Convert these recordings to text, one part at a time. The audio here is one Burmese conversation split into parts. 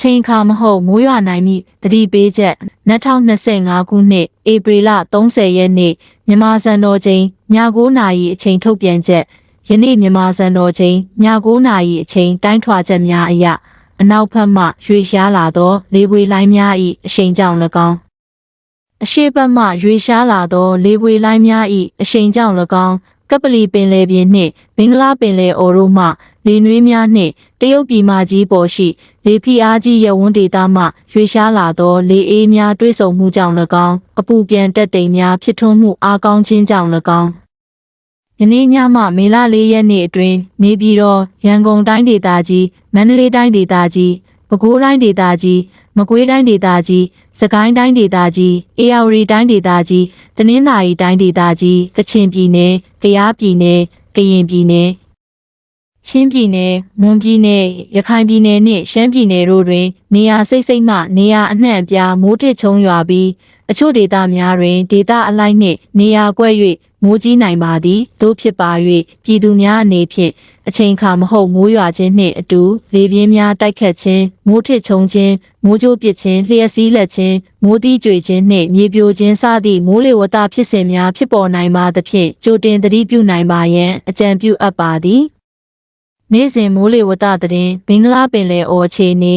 ချိန်အခါမဟုတ်မိုးရွာနိုင်မည်တတိပေးချက်2025ခုနှစ်ဧပြီလ30ရက်နေ့မြန်မာစံတော်ချိန်ည9:00နာရီအချိန်ထုတ်ပြန်ချက်ယနေ့မြန်မာစံတော်ချိန်ည9:00နာရီအချိန်တိုင်းထွာချက်များအရအနောက်ဘက်မှရွေရှားလာသောလေပွေလိုင်းများ၏အရှိန်ကြောင့်၎င်းအရှိတ်ဘက်မှရွေရှားလာသောလေပွေလိုင်းများ၏အရှိန်ကြောင့်၎င်း ကပလီပင်လယ်ပြင်နှင့်ဘင်္ဂလားပင်လယ်အော်တို့မှလေနွေးများနှင့်တရုတ်ပြည်မကြီးပေါ်ရှိလေဖီအားကြီးရဝန်းဒေသမှရွေရှားလာသောလေအေးများတွဲဆုံမှုကြောင့်၎င်းအပူပြန်တက်တိမ်များဖြစ်ထွန်းမှုအားကောင်းခြင်းကြောင့်၎င်းယနေ့ညမှမေလ၄ရက်နေ့အတွင်းနေပြည်တော်ရန်ကုန်တိုင်းဒေသကြီးမန္တလေးတိုင်းဒေသကြီးပဲခူးတိုင်းဒေသကြီး မကွေးတိုင်းဒေသကြီးစကိုင်းတိုင်းဒေသကြီးအေရဝတီတိုင်းဒေသကြီးတနင်္သာရီတိုင်းဒေသကြီးကချင်ပြည်နယ်ကယားပြည်နယ်ကရင်ပြည်နယ် ချင်းပြည်နယ်၊မွန်ပြည်နယ်၊ရခိုင်ပြည်နယ်နှင့်ရှမ်းပြည်နယ်တို့တွင် နေရာစိတ်စိတ်မှနေရာအနှံ့အပြားမိုးထစ်ချုံရွာပြီးအချို့ဒေသများတွင်ဒေသအလိုက်နှင့်နေရာကွက်၍မိုးကြီးနိုင်ပါသည်သို့ဖြစ်ပါ၍ပြည်သူများအနေဖြင့်အချိန်အခါမဟုတ်မိုးရွာခြင်းနှင့်အတူလေပြင်းများတိုက်ခတ်ခြင်းမိုးထစ်ချုံခြင်းမိုးကြိုးပစ်ခြင်းလျှက်စီးလက်ခြင်းမိုးတီးကြွေခြင်းနှင့်မြေပြိုခြင်းစသည့်မိုးလေဝသဖြစ်စဉ်များဖြစ်ပေါ်နိုင်ပါသဖြင့်ကြိုတင်သတိပြုနိုင်ပါရန်အကြံပြုအပ်ပါသည် နေ့စဉ်မိုးလေဝသသတင်းဘင်္ဂလားပင်လယ်အော်အခြေအနေ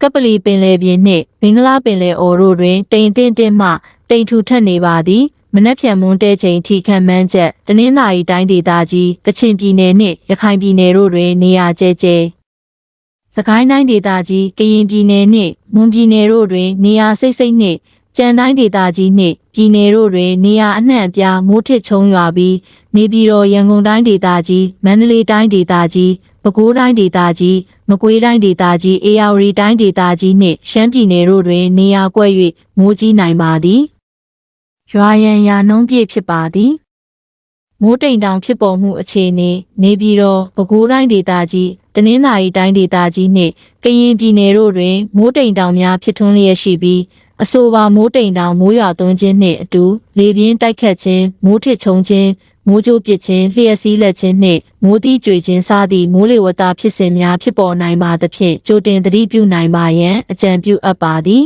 ကပလီပင်လယ်ပြင်နှင့်ဘင်္ဂလားပင်လယ်အော်တို့တွင်တိမ်တင်းတင်းမှတိမ်ထူထပ်နေပါသည်မနက်ဖြန်မွန်းတဲချိန်ထိခံမှန်းချက်တနင်္သာရီတိုင်းဒေသကြီးကချင်ပြည်နယ်နှင့်ရခိုင်ပြည်နယ်တို့တွင်နေရာကျဲကျဲစကိုင်းတိုင်းဒေသကြီးကရင်ပြည်နယ်နှင့်မွန်ပြည်နယ်တို့တွင်နေရာစိတ်စိတ်နှင့် ကြံတိုင်းဒေသကြီးနှင့်ပြည်နယ်တို့တွင်နေရာအနှံ့အပြားမိုးထစ်ချုံရွာပြီးနေပြည်တော်ရန်ကုန်တိုင်းဒေသကြီးမန္တလေးတိုင်းဒေသကြီးပဲခူးတိုင်းဒေသကြီးမကွေးတိုင်းဒေသကြီးအေရဝတီတိုင်းဒေသကြီးနှင့်ရှမ်းပြည်နယ်တို့တွင်နေရာကွက်၍မိုးကြီးနိုင်ပါသည်ရွာရန်ရာနှုံးပြည့်ဖြစ်ပါသည်မိုးတိမ်တောင်ဖြစ်ပေါ်မှုအခြေအနေနေပြည်တော်ပဲခူးတိုင်းဒေသကြီးတနင်္သာရီတိုင်းဒေသကြီးနှင့်ကရင်ပြည်နယ်တို့တွင်မိုးတိမ်တောင်များဖြစ်ထွန်းလျက်ရှိပြီး အဆိုပါမိုးတိမ်တောင်မိုးရွာသွန်းခြင်းနှင့်အတူလေပြင်းတိုက်ခတ်ခြင်းမိုးထစ်ချုံခြင်းမိုးကြိုးပစ်ခြင်းလျှက်စီးလက်ခြင်းနှင့်မိုးတိကြွေခြင်းစသည့်မိုးလေဝသဖြစ်စဉ်များဖြစ်ပေါ်နိုင်ပါသဖြင့်ကြိုတင်သတိပြုနိုင်ပါရန်အကြံပြုအပ်ပါသည်